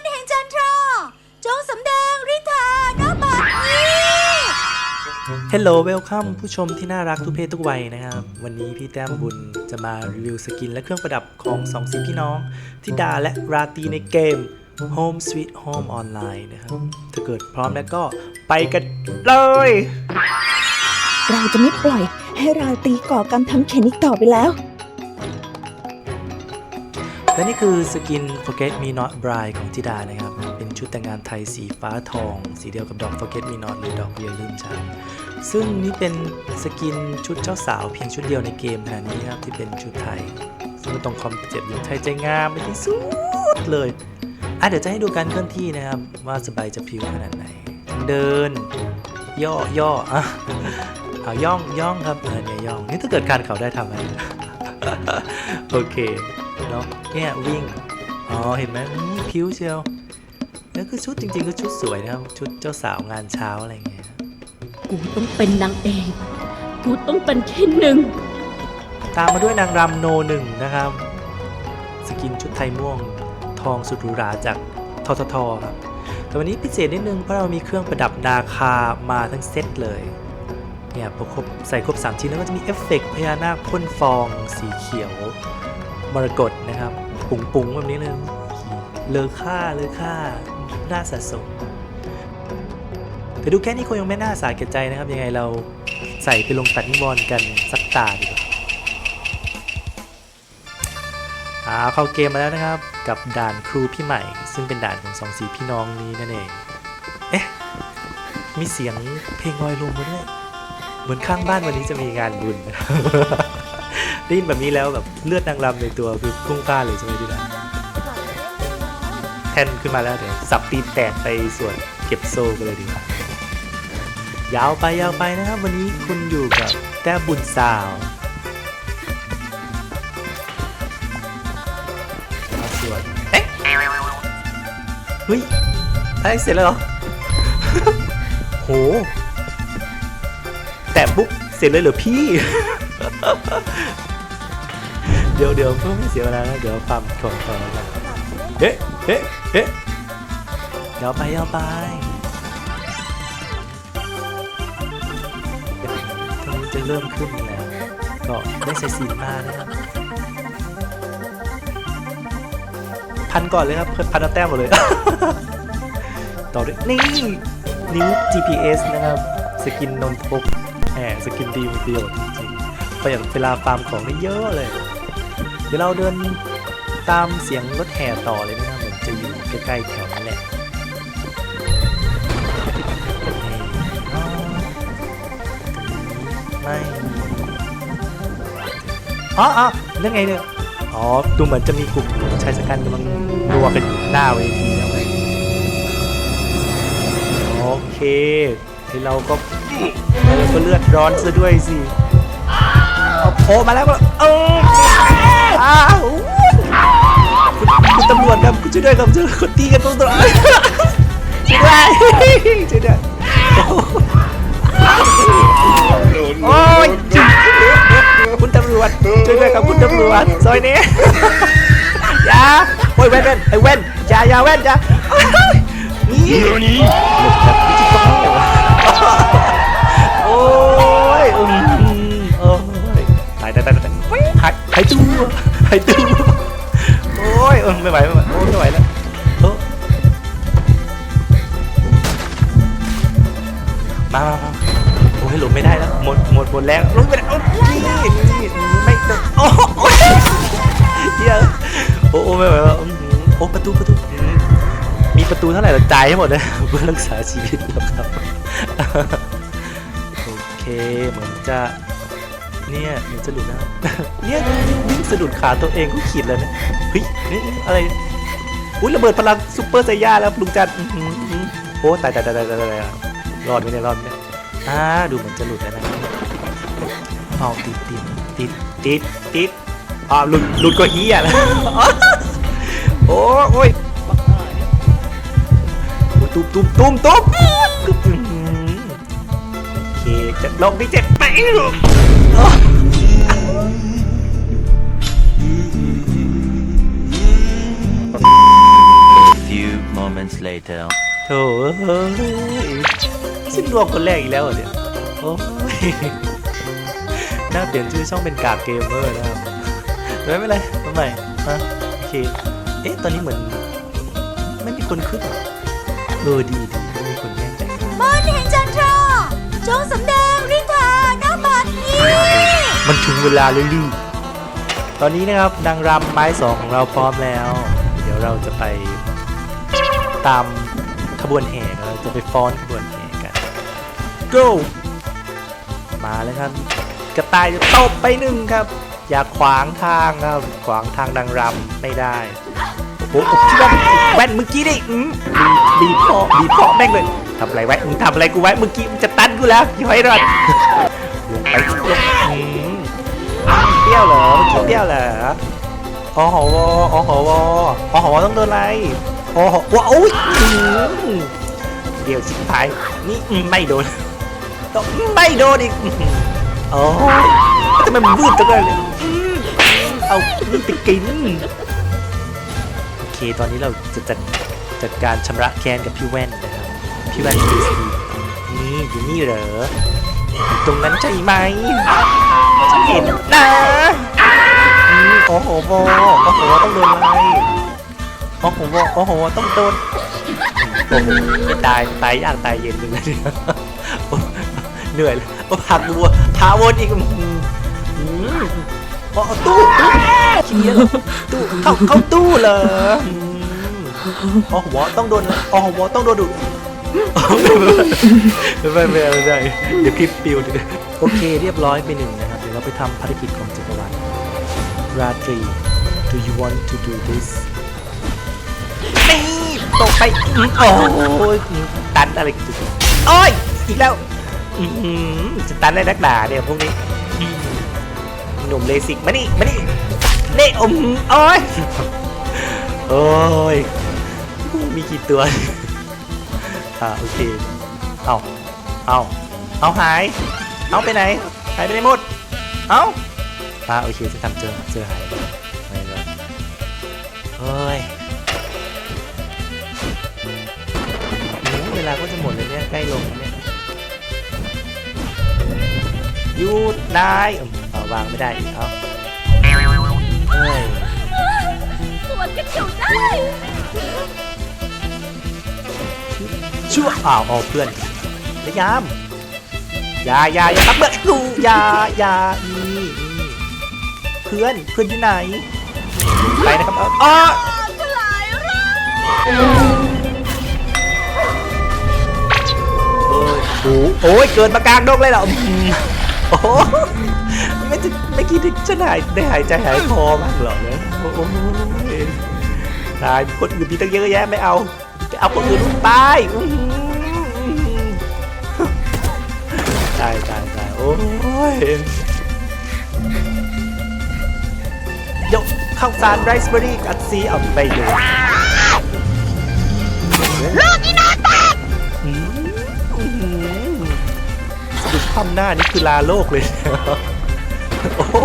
นแห่งจันทรา จงสำแดงฤทธาณบัดนี้ Hello Welcome ผู้ชมที่น่ารักทุกเพศทุกวัยนะครับ วันนี้พี่แต้มบุญจะมารีวิวสกินและเครื่องประดับของสองสีพี่น้องทิดาและราตรีในเกม Home Sweet Home Online นะครับ ถ้าเกิดพร้อมแล้วก็ไปกันเลย เราจะไม่ปล่อยให้ราตรีก่อกรรมทำเข็นอีกต่อไปแล้ว และนี่คือสกิน Forget Me Not Bride ของธิดานะครับ เป็นชุดแต่งงานไทยสีฟ้าทอง สีเดียวกับดอก Forget Me Not หรือดอกอย่าลืมฉันซึ่งนี่เป็นสกินชุดเจ้าสาวเพียงชุดเดียวในเกมขนาดนี้ครับ ที่เป็นชุดไทย ซึ่งตรงคอมเจ็บหญิงไทยใจงามเป็นที่สุดเลยอะเดี๋ยวจะให้ดูการเคลื่อนที่นะครับ ว่าสบายจะพิ้วขนาดไหน เดิน ย่อย่ออะเอาย่องย่องครับเออเนี่ยย่อง นี่ถ้าเกิดการเขาได้ทำไหมโอเค เนาะเนี่ยวิ่งอ๋อเห็นไหมอืมผิวเชียวแล้วคือชุดจริงๆก็ชุดสวยนะครับชุดเจ้าสาวงานเช้าอะไรเงี้ยกูต้องเป็นนางเอกกูต้องเป็นที่หนึ่งตามมาด้วยนางรำโนหนึ่งนะครับ สกินชุดไทยม่วงทองสุดหรูหราจากทททครับแต่วันนี้พิเศษนิดนึงเพราะเรามีเครื่องประดับนาคามาทั้งเซตเลยเนี่ยพอครบใส่ครบ3ชิ้นแล้วก็จะมีเอฟเฟกต์พญานาคพ่นฟองสีเขียว มรกตนะครับปุงปุงๆแบบนี้เลยเลอค่าเลอค่าน่าสะสมแต่ดูแค่นี้คงยังไม่น่าสาแก่ใจนะครับ ยังไงเราใส่ไปลงตัดนิวรณ์กันสักตาดีกว่าอ่าเข้าเกมมาแล้วนะครับ กับด่านครูพี่ใหม่ ซึ่งเป็นด่านของสองสีพี่น้องนี้นั่นเองเอ๊ะมีเสียงเพลงลอยลมมาด้วยเหมือนข้างบ้านวันนี้จะมีงานบุญ ได้ยินแบบนี้แล้วแบบเลือดนางรำในตัวคือพุ่งพล่าเลยใช่ไหมพี่ดาแทนขึ้นมาแล้วเดี๋ยวสับตีนแตกไปส่วนเก็บโซ่กันเลยดีกว่ายาวไปยาวไปนะครับ วันนี้คุณอยู่กับแต้บุญสาวเอาส่วนเอ๊ะเฮ้ยอะไรเสร็จแล้วเหรอ โห แต่ปุ๊บเสร็จเลยเหรอพี่ ดี๋ยวเดี๋ยวเพื่อไม่เสียเวลานะเดี๋ยวฟังก่อนก่อนแล้วกันเฮ้เฮ้เฮ้ยาวไปเยาวไปตรงนี้จะเริ่มขึ้นแล้วก็ได้ใส่สีมานะครับพันก่อนเลยครับพันแต้มหมดเลย ต่อด้วยนี่นิ้ว GPS นะครับ สกินนนทกแหมสกินดีมีประโยชน์จริงๆประหยัดเวลาฟาร์มของได้เยอะเลย เดี๋ยวเราเดินตามเสียงรถแห่ต่อเลยนะครับเหมือนจะอยู่ใกล้ๆแถวนั้นแหละไม่อ๋ออ๋อเรื่องไงเนี่ยอ๋อ ดูเหมือนจะมีกลุ่มชายชะกันกำลังรัวกันหน้าเวทีแล้วไงโอเคไอเราก็เราก็เลือดร้อนซะด้วยสิเอาโผล่มาแล้วก็เออ ตำรวจครับคุณช่วยด้วยครับช่วยคนตีกันตรงตรงช่วยด้วยช่วยด้วยโอ้ยคุณตำรวจช่วยด้วยครับคุณตำรวจซอยนี้อย่าโอ้ยแว่นแว่นไอ้แว่นอย่าอย่าแว่นอย่านี่หลบแบบดิจิตอลโอ้ยอืมโอ้ยตายตายตายตายหายหายตัวหายตัวโอ้ยเออไม่ไหวไม่ไหว หมดหมดหมดแรงลงไปแล้วนี่นี่ไม่โอ้โอ้ยเดี๋ยโอ้โอ้ไม่ไหวแล้วโอ้ประตูประตูมีประตูเท่าไหร่เราจ่ายให้หมดเลยเพื่อรักษาชีวิตเราครับโอเคเหมือนจะเนี่ยเหมือนจะหลุดแล้วเนี่ยวิ่งสะดุดขาตัวเองก็ขีดเลยนะเฮ้ยนี่อะไรอุ้ยระเบิดพลังซุปเปอร์ไซย่าแล้วลุงจันโอ้ตายตายตายตายตายรอดไหมเนี่ยรอดไหมเนี่ยอ่าดูเหมือนจะหลุดแล้วนะ เอาติดติดติดติดติดอ่าหลุดหลุดก็เฮียแล้วโอ้โอ้ยโอ้ยตุ้มตุ้มตุ้มตุ้มอื้อหือโอเคจะลงที่เจ็ดไป few later. โถเอ้ยฉันรวมคนแรกอีกแล้วเหรอเนี่ยโอ้ย น่าเปลี่ยนชื่อช่องเป็นกากเกมเมอร์นะครับไม่เป็นไรทำไมฮะโอเค เอ๊ะ ตอนนี้เหมือน ไม่มีคนขึ้นเหรอเออดีดีไม่มีคนแย่งใจกันมนต์แห่งจันทราจงสำแดงฤทธาณบัดนี้ มันถึงเวลาเลยลูกตอนนี้นะครับนางรำไม้สองของเราพร้อมแล้ว เดี๋ยวเราจะไปตามขบวนแห่กันเราจะไปฟ้อนขบวนแห่กัน go มาแล้วครับ กระตายจะตบไปหนึ่งครับ อย่าขวางทางครับ ขวางทางนางรำไม่ได้โอ้โหพี่แว่นแว่นเมื่อกี้นี่อืมบีบคอบีบคอแม่งเลยทำอะไรไว้มึงทำอะไรกูไว้เมื่อกี้มึงจะตันกูแล้วพี่หอยรอดลงไปลงอืมเปรี้ยวเหรอเมื่อกี้เปรี้ยวเหรออ๋อหวออ๋อหอวออ๋อหอวต้องโดนอะไรอ๋อหอว้าอุ้ยเดี๋ยวชิบหายนี่ไม่โดนต้องไม่โดนอีก โอ้ยทำไมมันวืดจังเลยเอาไปกิน โอเค ตอนนี้เราจะจัดจัดการชำระแค้นกับพี่แว่นนะครับ พี่แว่นดีสีนี่อยู่นี่เหรอ ตรงนั้นใช่ไหมฉันเห็นนะอืมโอ้โหโบโอ้โห ต้องโดนอะไรโอ้โหโบโอ้โห ต้องโดน โอ้โหไม่ตาย ตายยากตายเย็นเลยนะ เหนื่อยเลยโอ้ผักบัวพาวนอีกอืมอืมโอ้ตู้ตู้ขี้เกียจเหรอตู้เข้าเข้าตู้เหรออืมโอ้โหต้องโดนโอ้โหต้องโดนดูดไม่ไม่ไม่ไม่ไม่เดี๋ยวคลิปปิวดิโอเคเรียบร้อยไปหนึ่งนะครับ เดี๋ยวเราไปทำภารกิจของจักรวาลราตรี do you want to do this นี่ตกไปอ๋อโอ้ยตันอะไรกันโอ้ยอีกแล้ว จะตันอะไรนักหนาเนี่ยพวกนี้หนุ่มเลสิกมานี่มานี่นี่อมโอ้ยโอ้ยมีกี่ตัวอ่าโอเคเอาเอาเอาหาย เอาไปไหนหายไปไหนหมดเอาอ่าโอเคจะทำเจอเจอหายไม่เลยเฮ้ยเวลาก็จะหมดเลยเนี่ยใกล้ลงเนี่ย หยุดได้อืมเอาวางไม่ได้อีกเอาเฮ้ยสวนกันอยู่ได้ชั่วอ้าวเอาเพื่อนระยามอย่าอย่าอย่าทับเบื่อกูอย่าอย่านี่นี่เพื่อนเพื่อนอยู่ไหนไปนะครับเอาอ้อเอ้ยโอ้โอ้ยเกินมากลางดงเลยเหรออืม โอ้โหไม่จะไม่คิดถึงฉันหายได้หายใจหายคอบ้างเหรอเนี่ยโอ้โหตายคนอื่นมีตั้งเยอะแยะไม่เอาไปเอาคนอื่นตายตายตายตายโอ้ยยกข้าวสารไรซ์เบอร์รี่กัดซีเอาไปดู ความหน้านี่คือลาโลกเลยโอ้โห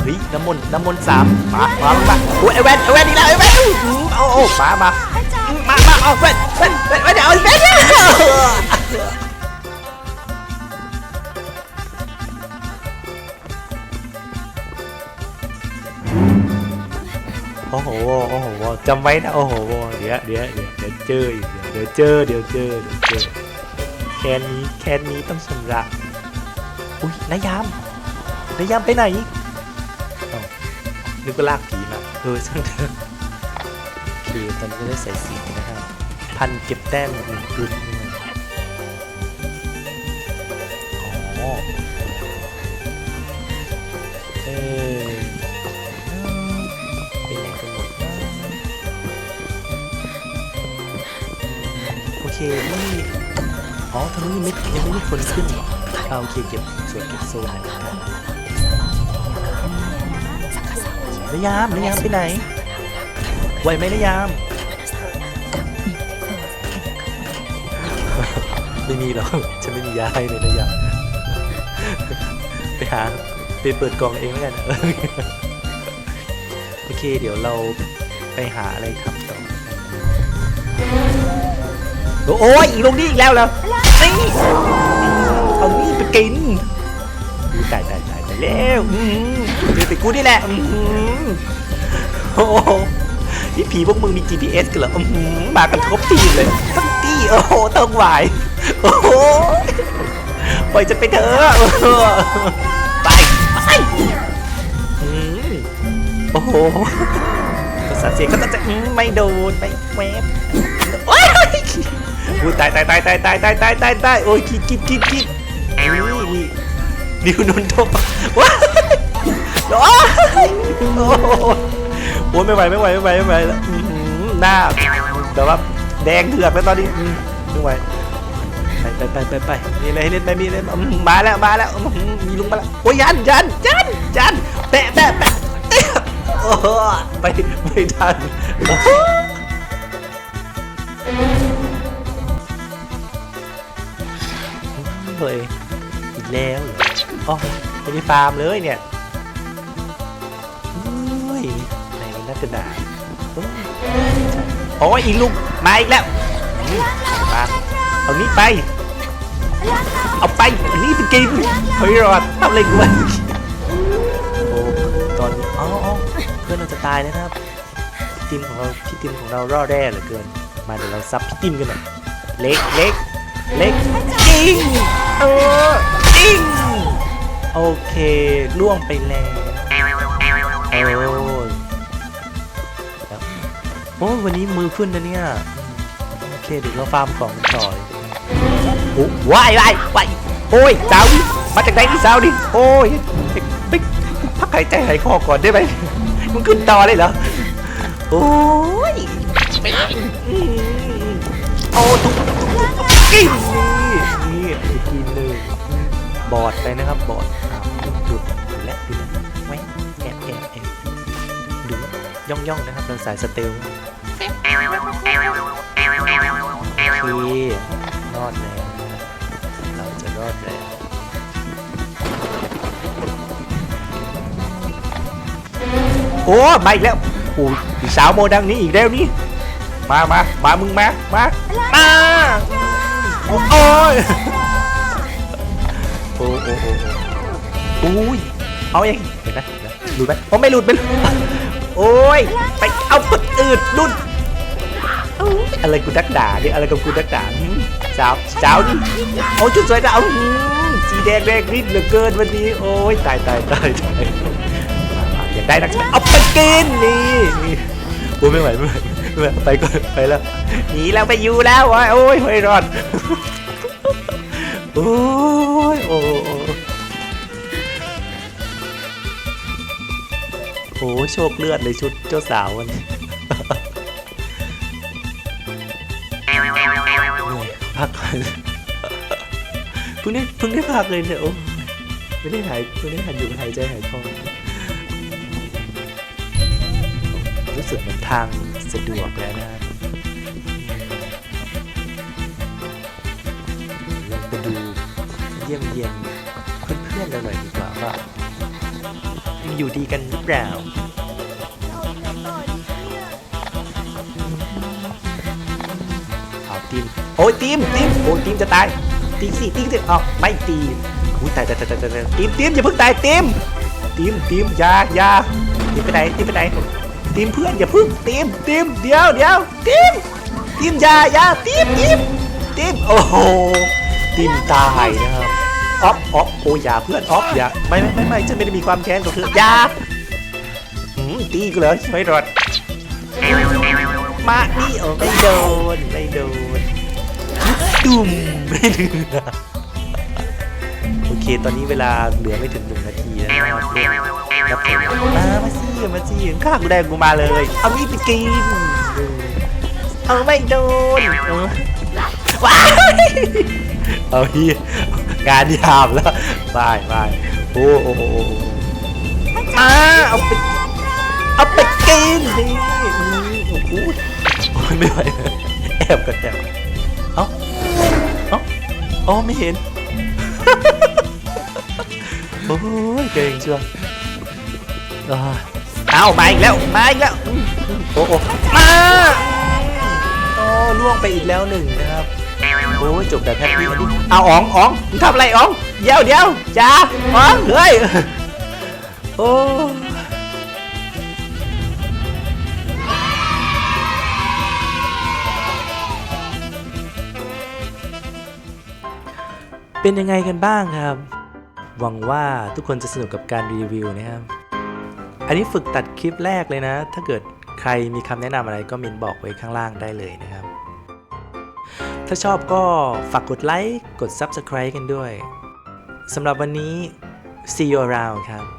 เฮ้ยน้ำมนต์น้ำมนต์สามมามามาโอ้ยไอแวนไอแวนอีกแล้วไอแวนอื้อหือเอาเอามามาอาจารย์มามาเอาเว้นเว้นเว้นเดี๋ยวเอาเว้นโอ้โหโอ้โหจำไว้นะโอ้โหเดี๋ยวเดี๋ยวเดี๋ยวเดี๋ยวเจออีกเดี๋ยวเจอเดี๋ยวเจอเดี๋ยวเจอ แคนนี้แคนนี้ต้องชำระอุ้ยนายยามนายยามไปไหนเอ้านึกว่าลากผีมาเออช่างเถอะโอเคตอนนี้ก็ได้ใส่สีนะครับพันเก็บแต้มหนึ่งกลุ่มนี่ นี้ยังไม่ยังไม่มีคนขึ้นเหรออ่าโอเคเก็บส่วนเก็บโซนนะครับนายามนายามไปไหน ไหวไหมนายาม ไม่มีหรอกฉันไม่มียาให้เลยนายาม ไปหาไปเปิดกล่องเองแล้วกันโอเคเดี๋ยวเราไปหาอะไรทำต่อ โอ้ยอีกลงนี่อีกแล้วเหรอนี่เอานี่ไปกินตายตายตายตายแล้วอืมเดี๋ยวไปกูนี่แหละอืมโอ้โหนี่ผีพวกมึงมี GPS กันเหรออืมมากันครบทีมเลยทั้งตี้โอ้โหเติงไหวโอ้โหปล่อยจะไปเถอะไปไปอืมโอ้โหภาษาเสียงก็จะอืมไม่โดนไม่แวบโอ้ย อุ้ยตายตายตายตายตายตายตายตายตายโอ้ยคิดคิดคิดคิดนี่นี่นิวนนทบว้าโอ้ยโอ้โหโอ้ยไม่ไหวไม่ไหวไม่ไหวไม่ไหวแล้วหน้าแต่ว่าแดงเถือกแล้วตอนนี้ไม่ไหวไปไปไปไปไปมีอะไรให้เล่นไหมมีอะไรมาแล้วมาแล้วมีลุงมาแล้วโอ้ยยันยันยันยันแปะแปะแปะเอ๊ะโอ้ไปไม่ทัน ยอีกแล้วเหรออ๋อไม่ได้ฟาร์มเลยเนี่ยโอ้ยไหนมันน่าจะด่าโอ้ยโอ้ยอีลุงมาอีกแล้วอืมมาเอานี้ไป เอาไปอันนี้ไปกินเฮ้ยรอดทำอะไรกูวะโอ้ตอนอ๋ออ๋อเพื่อนเราจะตายแล้วนะครับทีมของเราพี่ทีมของเรารอดแร่เหลือเกิน มาเดี๋ยวเราซับพี่ทีมกันหน่อยเล็กเล็กเล็ก จริงเออจริงโอเคล่วงไปแล้วโอ้ยแล้วโอ้ยวันนี้มือขึ้นนะเนี่ยโอเคเดี๋ยวเราฟาร์มของกันต่อเลยโอ้ว้ายว้ายว้ายโอ้ยสาวนี่มาจากไหนนี่สาวนี่โอ้ยไปพักหายใจหายคอก่อนได้ไหมมึงขึ้นต่อเลยเหรอโอ้ยอืมโอ้ทุกกินนี่นี่กินเลย บอดไปนะครับบอดอ้าวหลุดหลุดแล้วหลุดแล้วแหวะแอบแอบแอบดูย่องย่องๆนะครับเราสายสเตลโอเครอดแล้วเราจะรอดแล้วโอ้มาอีกแล้วโอ้ยอีสาวโมดังนี้อีกแล้วนี่มามามามึงมามามาโอ้โอ้ย โอ้โอ้โอ้โอ้ยเอาเองเห็นไหมหลุดไหมโอ้ไม่หลุดไม่หลุดโอ้ยไปเอาคนอื่นหลุดอะไรกูดักด่าเนี่ยอะไรกับกูดักด่าสาวสาวนี่โอ้ชุดสวยนะเอาหืมสีแดงแดงริดเหลือเกินวันนี้โอ้ยตายตายตายตายมามาอยากได้นักเอาไปกินนี่นี่โอ้ยไม่ไหวไม่ไหวไปก่อนไปแล้วหนีแล้วไปอยู่แล้วโอ้ยโอ้ยรอด โอ้ยโอ้โอ้โอ้ยโชคเลือดเลยชุดเจ้าสาววันนี้พักก่อนเพิ่งได้เพิ่งได้พักเลยเนี่ยโอ้ไม่ได้หายไม่ได้หันอยู่หายใจหายคอรู้สึกเหมือนทางสะดวกแล้วนะ ดูเยี่ยมเยียนเพื่อนๆเราหน่อยดีกว่าว่ายังอยู่ดีกันหรือเปล่าเอาทีมโอ้ยทีมทีมโอ้ยทีมจะตายตีสิตีสิเอาไม่ตีอุ้ยตายตายตายตายตายทีมทีมอย่าเพิ่งตายทีมทีมทีมยายาทีมไปไหนทีมไปไหนทีมเพื่อนอย่าเพิ่งทีมทีมเดี๋ยวเดี๋ยวทีมทีมยายาทีมทีมทีมโอ้โห ทีมตายนะครับออฟออฟโอ้ยอย่าเพื่อนออฟอย่าไม่ไม่ไม่ไม่ฉันไม่ได้มีความแค้นกับเธออย่าหืมตีกูเลยไม่รอดมานี่โอ้ไม่โดนไม่โดนดุ่มไม่ถึงนะโอเคตอนนี้เวลาเหลือไม่ถึงหนึ่งนาทีแล้วนะครับครับผมมามาสิมาสิข้างกูแดงกูมาเลย เอามีดไปกินเอาไม่โดนเออว้าย เอาเฮียงานยามแล้วบายบายโอ้โอ้โอ้โอ้มาเอาไปเอาไปกินดิอืมโอ้โหโอ้ยไม่ไหวแล้วแอบกันแอบเอ้าเอ้าอ๋อไม่เห็นโอ้ยเก่งเชียวอ่าเอามาอีกแล้วมาอีกแล้วอืมโอ้โอ้มาโอ้ล่วงไปอีกแล้วหนึ่งนะครับ โอ้ยจบแบบแฮปปี้เอนดิ้งเอาอ๋องอ๋องมึงทำอะไรอ๋องเดี๋ยวเดี๋ยวจ้าอ๋องเฮ้ยโอ้เป็นยังไงกันบ้างครับ หวังว่าทุกคนจะสนุกกับการรีวิวนะครับ อันนี้ฝึกตัดคลิปแรกเลยนะ ถ้าเกิดใครมีคำแนะนำอะไรก็เมนบอกไว้ข้างล่างได้เลยนะครับ ถ้าชอบก็ฝากกดไลค์ กด Subscribe กันด้วย สำหรับวันนี้ see you around ครับ